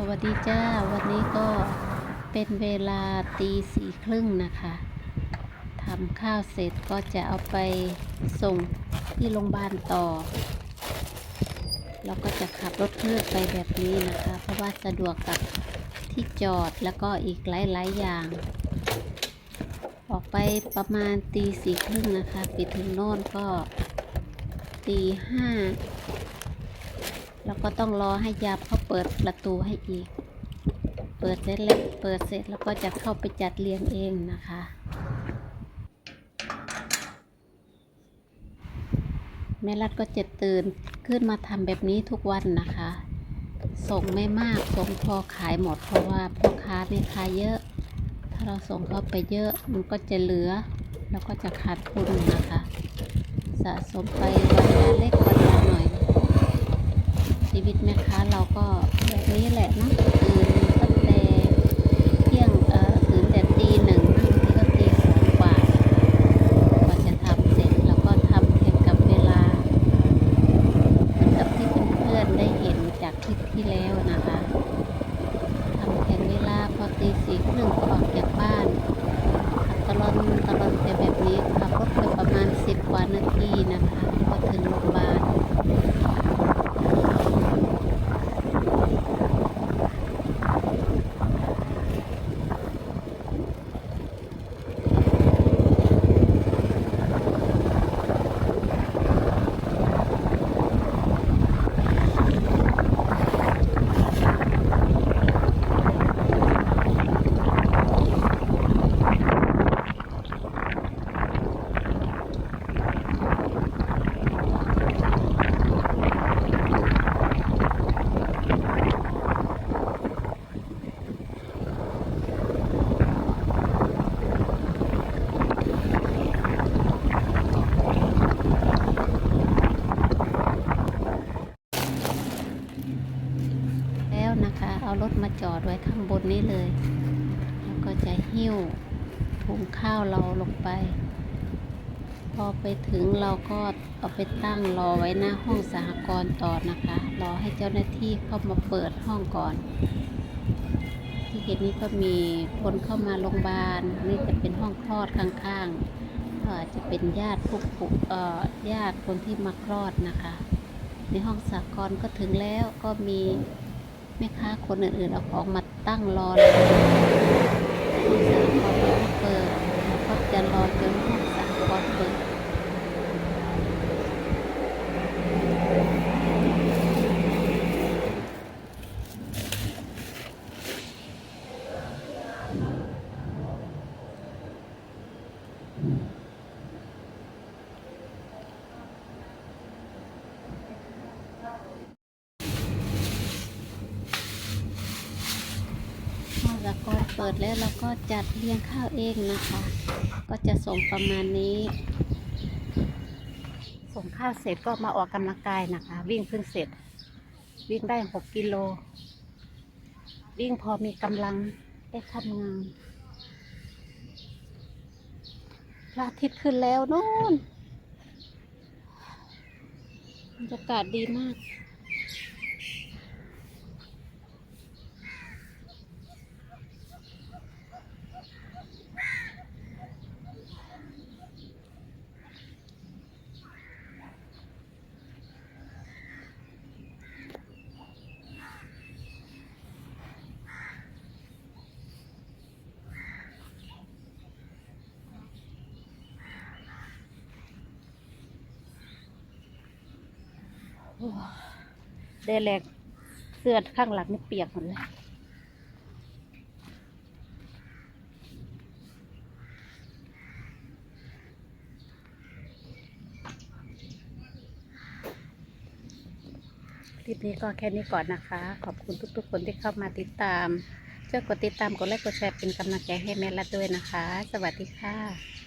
สวัสดีจ้า วันนี้ก็เป็นเวลาตีสี่ครึ่งนะคะทำข้าวเสร็จก็จะเอาไปส่งที่โรงพยาบาลต่อ เราก็จะขับรถเครื่องไปแบบนี้นะคะ เพราะว่าสะดวกกับที่จอดแล้วก็อีกหลาย ๆ อย่าง ออกไปประมาณตีสี่ครึ่งนะคะ ไปถึงโน่นก็ตีห้า แล้วก็ต้องรอให้ยาเขาเปิดประตูให้อีก เปิดเสร็จแล้วเปิดเสร็จแล้วก็จะเข้าไปจัดเรียงเองนะคะ แม่รัดก็จะตื่นขึ้นมาทำแบบนี้ทุกวันนะคะ ส่งไม่มากส่งพอขายหมดเพราะว่าพ่อค้าไม่ขายเยอะ ถ้าเราส่งเข้าไปเยอะมันก็จะเหลือ แล้วก็จะขาดทุนนะคะ สะสมไปวันละเล็กวันละหน่อย ชีวิตแม่ค้าเราก็แบบนี้แหละเนาะตื่นตั้งแต่เที่ยงเออตื่นแต่ตีหนึ่งบางทีก็ตีสองกว่ากว่าจะทำเสร็จแล้วก็ทำแข่งกับเวลาเหมือนกับที่เพื่อนๆได้เห็นจากคลิปที่แล้วนะคะทำแข่งเวลาพอตีสี่ครึ่งก็ออกจากบ้านขับตลอดตลอดไปแบบนี้ขับรถไปประมาณสิบกว่านาทีนะคะก็ถึงโรงพยาบาล แล้วนะคะ เอารถ มาจอดไว้ข้างบนนี้เลย แล้วก็จะหิ้วถุงข้าวเราลงไป พอไปถึงเราก็เอาไปตั้งรอไว้หน้าห้องสหกรณ์ต่อนะคะ รอให้เจ้าหน้าที่เข้ามาเปิดห้องก่อน ที่เห็นนี้ก็มีคนเข้ามาโรงพยาบาลนี่จะเป็นห้องคลอดข้างๆก็อาจจะเป็นญาติผู้ปกเอ่อญาติคนที่มาคลอดนะคะ ในห้องสหกรณ์ก็ถึงแล้วก็มี แม่ค้าคนอื่นๆเอาของมาตั้งรอเลยห้องสามพอเปิดก็จะรอจนห้องสามพอเปิด ห้องสหกรณ์ เปิดแล้วเราก็จัดเรียงข้าวเองนะคะ ก็จะส่งประมาณนี้ ส่งข้าวเสร็จก็มาออกกำลังกายนะคะ วิ่งเพิ่งเสร็จ วิ่งได้หกกิโล วิ่งพอมีกำลังได้ทำงานพระอาทิตย์ขึ้นแล้วนู่นบรรยากาศดีมาก โอ้เดแลกเสื้อข้างหลังนี่เปียกหมดเลยคลิปนี้ก็แค่นี้ก่อนนะคะ ขอบคุณทุกๆ คนที่เข้ามาติดตาม ช่วยกดติดตาม กดไลค์ กดแชร์เป็นกำลังใจให้แม่รัดด้วยนะคะ สวัสดีค่ะ